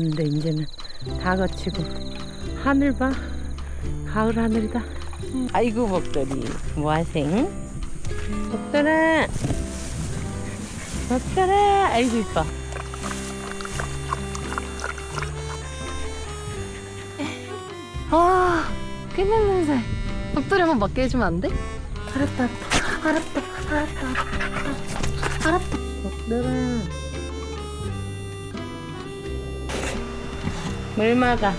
근데 이제는 다 거치고 하늘 봐. 가을 하늘이다. 아이고 먹더리 뭐하생? 먹더라 먹더라 아이고 이뻐. 아, 끝낸 냄새. 덕돌이 한번 맡게 해주면 안 돼? 알았다, 알았다, 알았다, 알았다, 알았다. 먹더라 물 막아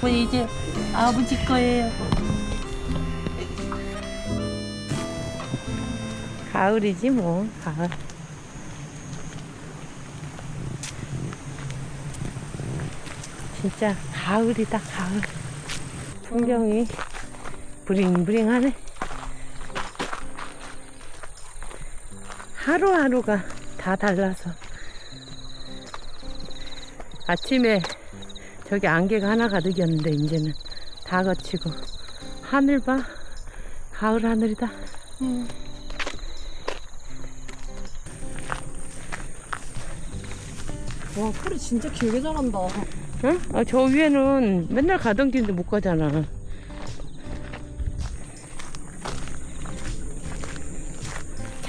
뭐 이제 아버지 거예요. 가을이지 뭐 가을. 진짜 가을이다 가을. 풍경이 브링브링하네 하루하루가 다 달라서 아침에 저기 안개가 하나 가득이었는데 이제는 다 거치고 하늘 봐 가을 하늘이다 음. 와, 풀이 진짜 길게 자란다. 응? 아, 저 위에는 맨날 가던 길인데 못 가잖아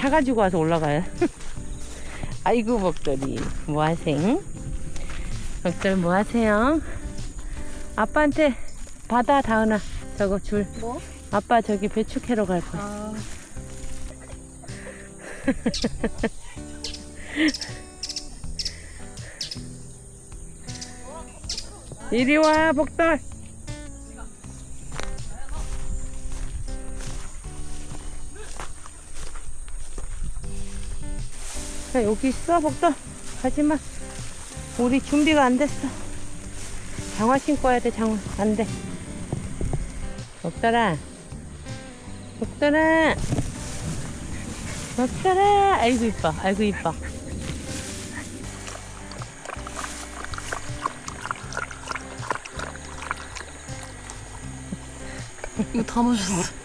차 가지고 와서 올라가요. 아이고 먹더리. 뭐하생? 먹들 뭐하세요? 아빠한테 받아 다은아. 저거 줄. 뭐? 아빠 저기 배추 캐러 갈 거야. 아, 이리 와 복돌 자 여기 있어 복돌 가지마. 우리 준비가 안 됐어. 장화 신고 와야 돼 장화. 안 돼. 복돌아 복돌아 복돌아 아이고 이뻐. 아이고 이뻐. 이거 다 마셨어.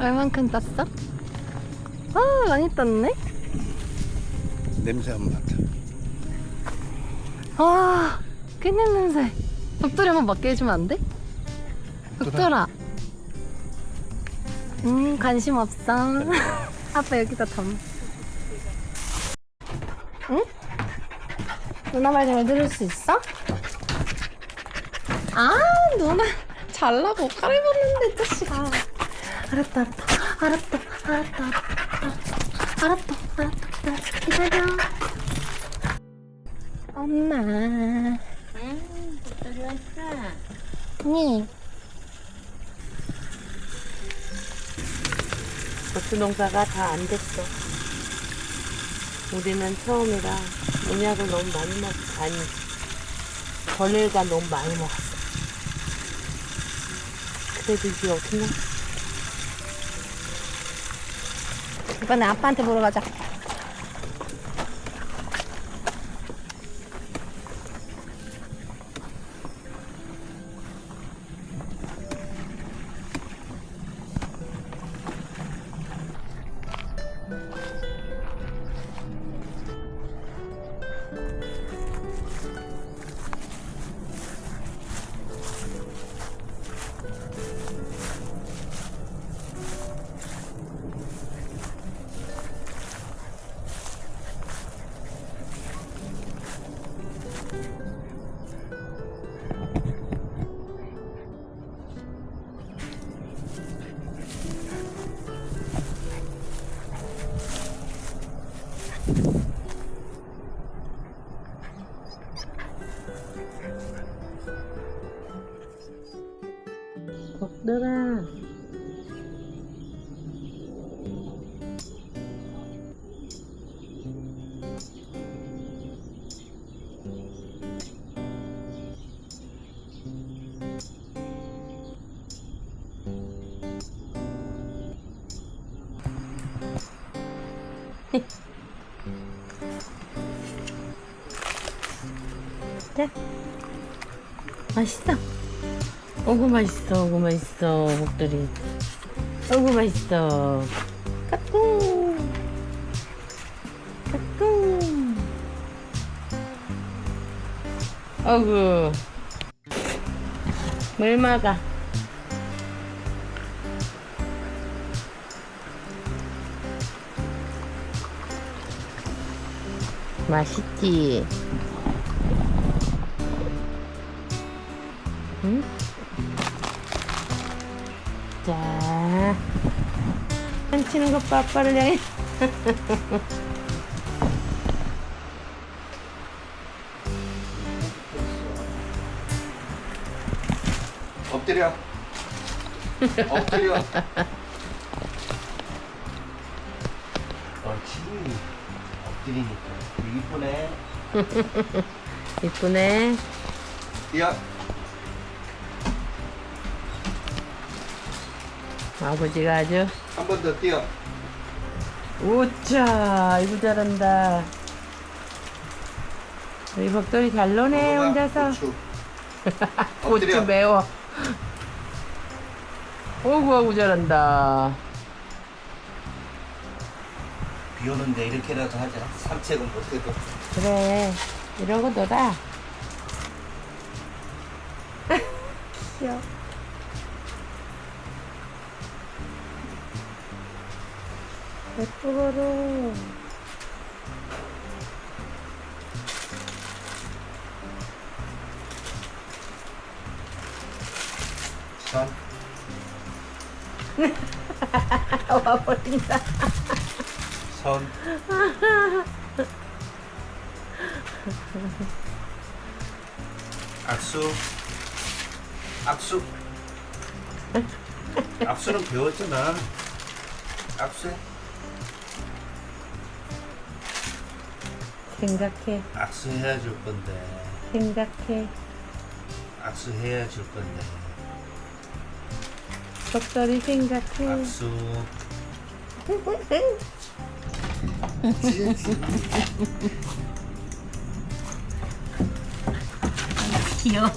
얼만큼 땄어? 아, 많이 땄네? 냄새 한번 맡아. 아, 끝낸 냄새. 덕돌이 한번 맡게 해주면 안 돼? 덕돌아. 음, 관심 없어. 아빠 여기다 담. 응? 누나 말 잘 들을 수 있어? 아, 누나 잘나고 옷 갈아입었는데 또 씨가. 알았다, 알았다, 알았다, 알았다, 알았다, 알았다, 알았다, 기다려. 엄마. 응 왔어 네. 고추 농사가 다 안 됐어. 우리는 처음이라 농약을 너무 많이 먹, 아니, 벌레가 너무 많이 먹었어. 그래도 이게 어떡나? 이번에 아빠한테 보러 가자. 먹더라. 자, 맛있어. 어구 맛있어, 어구 맛있어, 목도리. 어구 맛있어. 까꿍. 까꿍. 어구. 물 막아. 맛있지? 응? 자, 훔치는 것 봐, 아빠를 향해. 엎드려. 엎드려. 옳지. 엎드리니까. 이쁘네. 이쁘네. 야. 아버지가 아주. 한 번 더 뛰어. 우짜, 이거 잘한다. 우리 복돌이 잘 노네, 먹어봐, 혼자서. 고추. 고추 엎드려. 매워. 오구, 오구 잘한다. 비 오는데 이렇게라도 하자. 산책은 못해도. 그래, 이러고 놀아. 귀여워. 예쁘거로. 선. 와버린다. 선. 악수. 악수. 악수는 배웠잖아. 악수해. 생각해, 악수해야 줄 건데. 생각해. 악수해야 줄 건데. 복돌이 생각해. 악수. 귀여워.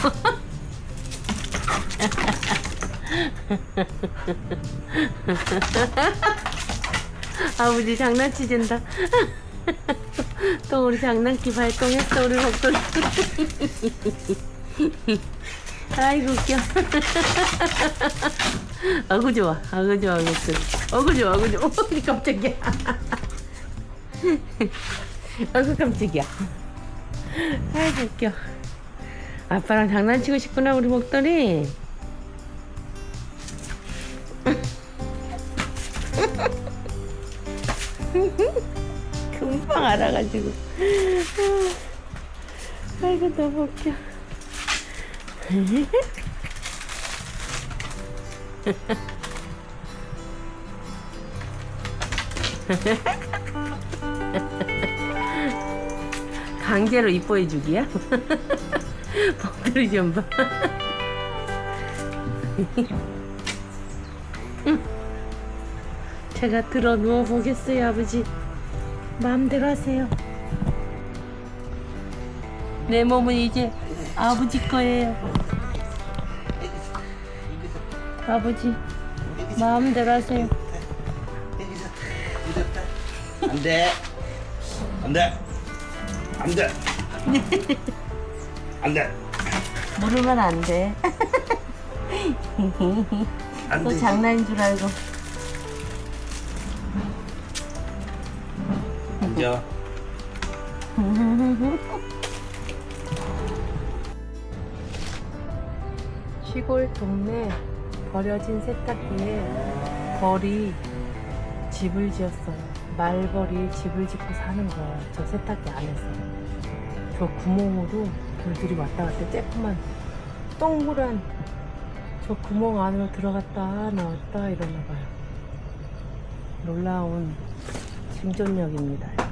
아버지 장난치진다. 또 우리 장난기 발동했어 우리 복돌이. 아이고 웃겨. 아구 좋아, 아구 좋아, 좋아, 아구 좋아, 아구 좋아. 어, 깜짝이야. 아구 깜짝이야. 아이고 웃겨. 아빠랑 장난치고 싶구나 우리 목도리. 금방 알아가지고. 아이고 너무 웃겨. 강제로 이뻐해 주기야? 복들이 좀 봐. 제가 들어 누워 보겠어요, 아버지. 마음대로 하세요. 내 몸은 이제 아버지 거예요. 아버지, 마음대로 하세요. 안 돼. 안 돼. 안 돼. 안 돼. 물으면 안 돼. 안 또 돼. 장난인 줄 알고. 앉아. 시골 동네 버려진 세탁기에 벌이 집을 지었어요. 말벌이 집을 짓고 사는 거야. 저 세탁기 안에서. 저 구멍으로 돌들이 왔다 갔다 쬐끄만 동그란 저 구멍 안으로 들어갔다 나왔다 이러나 봐요. 놀라운 생존력입니다.